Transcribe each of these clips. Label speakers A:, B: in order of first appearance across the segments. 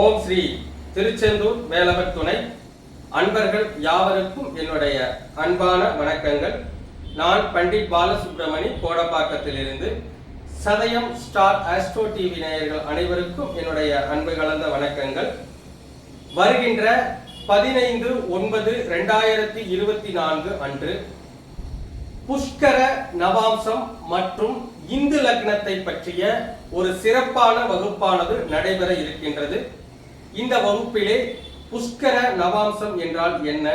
A: ஓம் ஸ்ரீ திருச்செந்தூர் வேலவர் துணை. அன்பர்கள் யாவருக்கும் என்னுடைய அன்பான வணக்கங்கள். நான் பண்டிட் பாலசுப்ரமணி கோடப்பாக்கத்திலிருந்து சதயம் ஸ்டார் ஆஸ்ட்ரோ டிவி நேயர்கள் அனைவருக்கும் என்னுடைய அன்பு கலந்த வணக்கங்கள். வருகின்ற பதினைந்து ஒன்பது ரெண்டாயிரத்தி இருபத்தி நான்கு அன்று புஷ்கர நவாம்சம் மற்றும் இந்து லக்னத்தை பற்றிய ஒரு சிறப்பான வகுப்பானது நடைபெற இருக்கின்றது. இந்த வகுப்பிலே புஷ்கர நவாம்சம் என்றால் என்ன?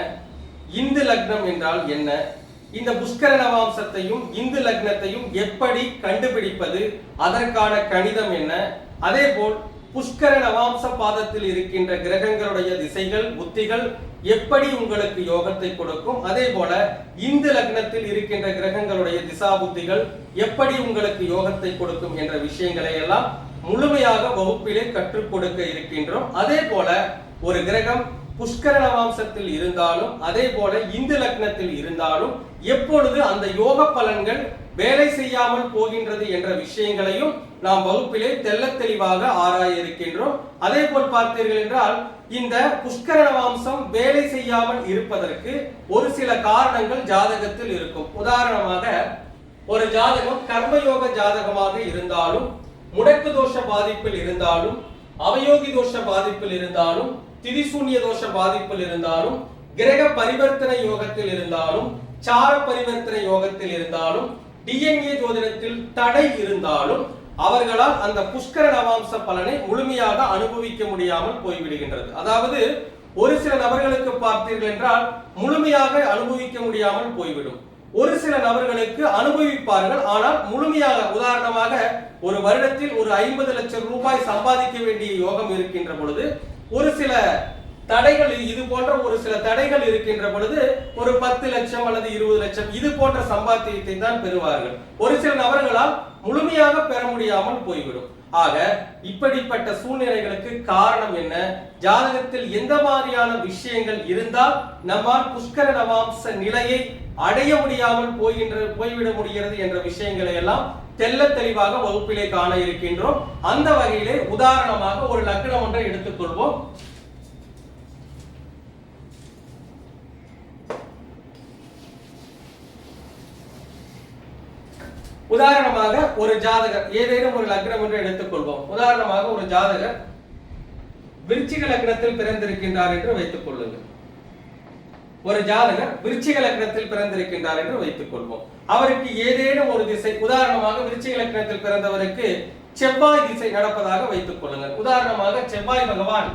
A: இந்து லக்னம் என்றால் என்ன? இந்த புஷ்கர நவாம்சத்தையும் இந்து லக்னத்தையும் எப்படி கண்டுபிடிப்பது? அதற்கான கணிதம் என்ன? அதேபோல் புஷ்கர நவாம்ச பாதத்தில் இருக்கின்ற கிரகங்களுடைய திசைகள் புத்திகள் எப்படி உங்களுக்கு யோகத்தை கொடுக்கும்? அதே போல இந்து லக்னத்தில் இருக்கின்ற கிரகங்களுடைய திசா புத்திகள் எப்படி உங்களுக்கு யோகத்தை கொடுக்கும்? என்ற விஷயங்களை எல்லாம் முழுமையாக வகுப்பிலே கற்றுக் கொடுக்க இருக்கின்றோம். அதே போல ஒரு கிரகம் புஷ்கர நவாம்சத்தில் இருந்தாலும் அதே போல இந்து லக்னத்தில் இருந்தாலும் எப்பொழுது அந்த யோக பலன்கள் வேலை செய்யாமல் போகின்றது என்ற விஷயங்களையும் நாம் வகுப்பிலே தெல்ல தெளிவாக ஆராய இருக்கின்றோம். அதே போல் பார்த்தீர்கள் என்றால் இந்த புஷ்கர நவாம்சம் வேலை செய்யாமல் இருப்பதற்கு ஒரு சில காரணங்கள் ஜாதகத்தில் இருக்கும். உதாரணமாக ஒரு ஜாதகம் கர்மயோக ஜாதகமாக இருந்தாலும் முடக்கு தோஷ பாதிப்பில் இருந்தாலும் அவயோகி தோஷ பாதிப்பில் இருந்தாலும் திரிசூன்ய தோஷ பாதிப்பில் இருந்தாலும் கிரக பரிவர்த்தனை யோகத்தில் இருந்தாலும் சார பரிவர்த்தனை யோகத்தில் இருந்தாலும் டிஎன்ஏ ஜோதிடத்தில் தடை இருந்தாலும் அவர்களால் அந்த புஷ்கர நவாம்ச பலனை முழுமையாக அனுபவிக்க முடியாமல் போய்விடுகின்றது. அதாவது ஒரு சில நபர்களுக்கு பார்த்தீர்கள் என்றால் முழுமையாக அனுபவிக்க முடியாமல் போய்விடும். ஒரு சில நபர்களுக்கு அனுபவிப்பார்கள். ஆனால் முழுமையாக உதாரணமாக ஒரு வருடத்தில் ஒரு ஐம்பது லட்சம் ரூபாய் சம்பாதிக்க வேண்டிய யோகம் இருக்கின்ற பொழுது ஒரு சில தடைகள் இது போன்ற ஒரு சில தடைகள் இருக்கின்ற பொழுது ஒரு பத்து லட்சம் அல்லது இருபது லட்சம் இது போன்ற சம்பாத்தியத்தை தான் பெறுவார்கள். ஒரு சில நபர்களால் முழுமையாக பெற முடியாமல் போய்விடும். ஆக இப்படிப்பட்ட சூழ்நிலைகளுக்கு காரணம் என்ன? ஜாதகத்தில் எந்த மாதிரியான விஷயங்கள் இருந்தால் நம்மால் புஷ்கர நவாம்ச நிலையை அடைய முடியாமல் போகின்ற போய்விட முடிகிறது என்ற விஷயங்களை எல்லாம் தெல்ல தெளிவாக வகுப்பிலே காண இருக்கின்றோம். அந்த வகையிலே உதாரணமாக ஒரு லக்னம் ஒன்றை எடுத்துக்கொள்வோம். உதாரணமாக ஒரு ஜாதகர் ஏதேனும் ஒரு லக்னம் என்று எடுத்துக்கொள்வோம். உதாரணமாக ஒரு ஜாதகர் விருச்சிக லக்னத்தில் பிறந்திருக்கின்றார் என்று வைத்துக் கொள்ளுங்கள். ஒரு ஜாதகர் விருச்சிக லக்னத்தில் பிறந்திருக்கின்றார் என்று வைத்துக் கொள்வோம். அவருக்கு ஏதேனும் ஒரு திசை உதாரணமாக விருச்சிக லக்னத்தில் பிறந்தவருக்கு செவ்வாய் திசை நடப்பதாக வைத்துக் கொள்ளுங்கள். உதாரணமாக செவ்வாய் பகவான்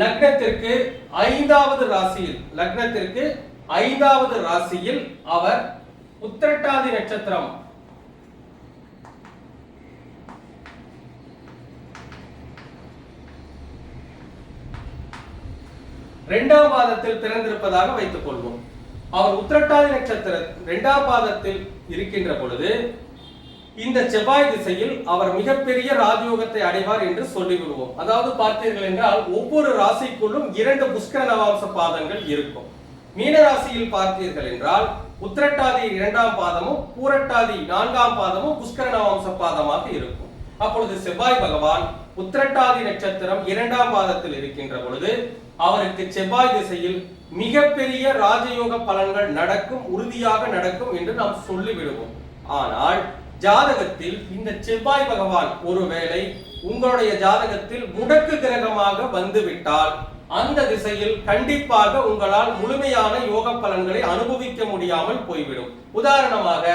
A: லக்னத்திற்கு ஐந்தாவது ராசியில் லக்னத்திற்கு ஐந்தாவது ராசியில் அவர் உத்திரட்டாதி நட்சத்திரம் இரண்டாம் பாதத்தில் பிறந்திருப்பதாக வைத்துக் கொள்வோம். அவர் உத்திரட்டாதி நட்சத்திர இரண்டாம் பாதத்தில் இருக்கின்ற பொழுது இந்த செவ்வாய் திசையில் அவர் மிகப்பெரிய ராஜயோகத்தை அடைவார் என்று சொல்லிவிடுவோம். அதாவது பார்த்தீர்கள் என்றால் ஒவ்வொரு ராசிக்குள்ளும் இரண்டு புஷ்கர நவாம்ச பாதங்கள் இருக்கும். மீன ராசியில் பார்த்தீர்கள் என்றால் உத்திரட்டாதி இரண்டாம் பாதமும் பூரட்டாதி நான்காம் பாதமும் புஷ்கர நவாம்ச பாதமாக இருக்கும். அப்பொழுது செவ்வாய் பகவான் உத்திரட்டாதி நட்சத்திரம் இரண்டாம் பாதத்தில் இருக்கின்ற பொழுது அவருக்கு செவ்வாய் திசையில் மிகப்பெரிய ராஜயோக பலன்கள் நடக்கும் உறுதியாக நடக்கும் என்று நாம் சொல்லிவிடுவோம். ஆனால் ஜாதகத்தில் இந்த செவ்வாய் பகவான் ஒருவேளை உங்களுடைய ஜாதகத்தில் முடக்கு கிரகமாக வந்துவிட்டால் அந்த திசையில் கண்டிப்பாக உங்களால் முழுமையான யோக பலன்களை அனுபவிக்க முடியாமல் போய்விடும். உதாரணமாக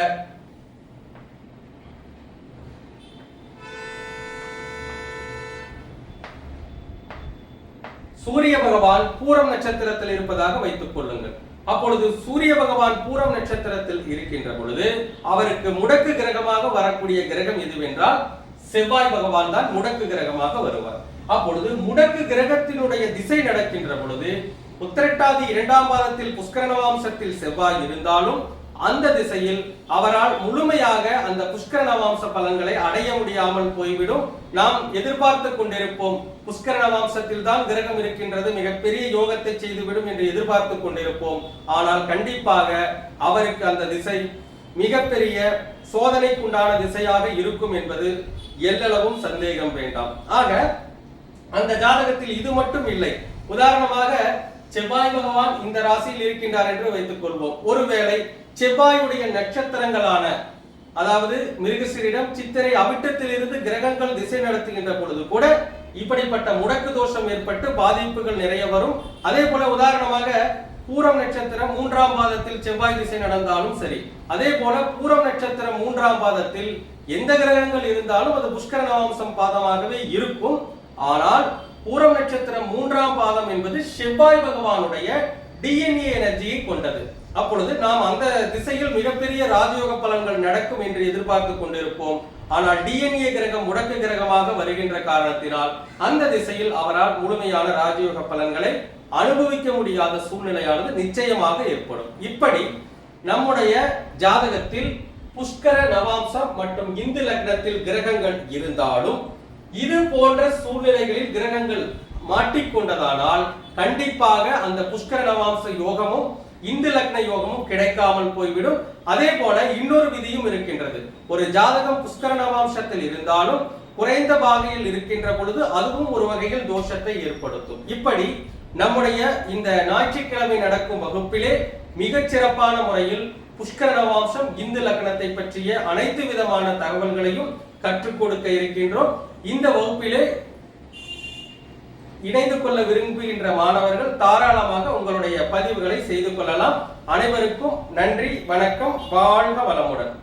A: சூரிய பகவான் பூரம் நட்சத்திரத்தில் இருப்பதாக வைத்துக் கொள்ளுங்கள். அப்பொழுது சூரிய பகவான் பூரம் நட்சத்திரத்தில் இருக்கின்ற பொழுது அவருக்கு முடக்கு கிரகமாக வரக்கூடிய கிரகம் எதுவென்றால் செவ்வாய் பகவான் தான் முடக்கு கிரகமாக வருவார். அப்பொழுது முடக்கு கிரகத்தினுடைய திசை நடக்கின்ற பொழுது உத்திரட்டாதி இரண்டாம் மாதத்தில் புஷ்கரணவாம்சத்தில் செவ்வாய் இருந்தாலும் அந்த திசையில் அவரால் முழுமையாக அந்த புஷ்கர நவாம்ச பலன்களை அடைய முடியாமல் போய்விடும். நாம் எதிர்பார்த்து கொண்டிருப்போம் புஷ்கர நவாம்சத்தில் தான் கிரகம் இருக்கின்றது மிகப்பெரிய யோகத்தை செய்துவிடும் என்று எதிர்பார்த்து கொண்டிருப்போம். ஆனால் கண்டிப்பாக அவருக்கு அந்த திசை மிகப்பெரிய சோதனைக்குண்டான திசையாக இருக்கும் என்பது எல்லளவும் சந்தேகம் வேண்டாம். ஆக அந்த ஜாதகத்தில் இது மட்டும் இல்லை. உதாரணமாக செவ்வாய் பகவான் இந்த ராசியில் இருக்கின்றார் என்று வைத்துக் கொள்வோம். ஒருவேளை செவ்வாயுடைய நட்சத்திரங்களான அதாவது மிருகசீரிடம் சித்திரை அவிட்டத்தில் இருந்து கிரகங்கள் திசை நடத்துகின்ற பொழுது கூட இப்படிப்பட்ட முடக்கு தோஷம் ஏற்பட்டு பாதிப்புகள் நிறைய வரும். அதே போல உதாரணமாக பூரம் நட்சத்திரம் மூன்றாம் பாதத்தில் செவ்வாய் திசை நடந்தாலும் சரி அதே போல பூரம் நட்சத்திரம் மூன்றாம் பாதத்தில் எந்த கிரகங்கள் இருந்தாலும் அது புஷ்கர நவாம்சம் பாதமாகவே இருக்கும். ஆனால் பூரம் நட்சத்திரம் மூன்றாம் பாதம் என்பது செவ்வாய் பகவானுடைய டிஎன்ஏ எனர்ஜியை கொண்டது. அப்பொழுது நாம் அந்த திசையில் மிகப்பெரிய ராஜயோக பலன்கள் நடக்கும் என்று எதிர்பார்த்து கொண்டிருப்போம். ஆனால் டிஎன்ஏ கிரகம் முடக்கு கிரகமாக வருகின்ற காரணத்தினால் அந்த திசையில் அவரால் முழுமையான ராஜயோக பலன்களை அனுபவிக்க முடியாத சூழ்நிலையானது நிச்சயமாக ஏற்படும். இப்படி நம்முடைய ஜாதகத்தில் புஷ்கர நவாம்சம் மற்றும் இந்து லக்னத்தில் கிரகங்கள் இருந்தாலும் இது போன்ற சூழ்நிலைகளில் கிரகங்கள் மாட்டிக்கொண்டதானால் கண்டிப்பாக அந்த புஷ்கர நவாம்ச யோகமும் இந்து லக்ன யோகமும் கிடைக்காமல் போய்விடும். அதே போல இன்னொரு விதியும் இருக்கின்றது. ஒரு ஜாதகம் புஷ்கர நவாம்சத்தில் இருந்தாலும் குறைந்த பாகையில் இருக்கின்ற பொழுது அதுவும் ஒரு வகையில் தோஷத்தை ஏற்படுத்தும். இப்படி நம்முடைய இந்த ஞாயிற்றுக்கிழமை நடக்கும் வகுப்பிலே மிகச் சிறப்பான முறையில் புஷ்கர நவாம்சம் இந்து லக்னத்தை பற்றிய அனைத்து விதமான தகவல்களையும் கற்றுக் கொடுக்க இருக்கின்றோம். இந்த வகுப்பிலே இணைந்து கொள்ள விரும்புகின்ற மாணவர்கள் தாராளமாக உங்களுடைய பதிவுகளை செய்து கொள்ளலாம். அனைவருக்கும் நன்றி வணக்கம் வாழ்க வளமுடன்.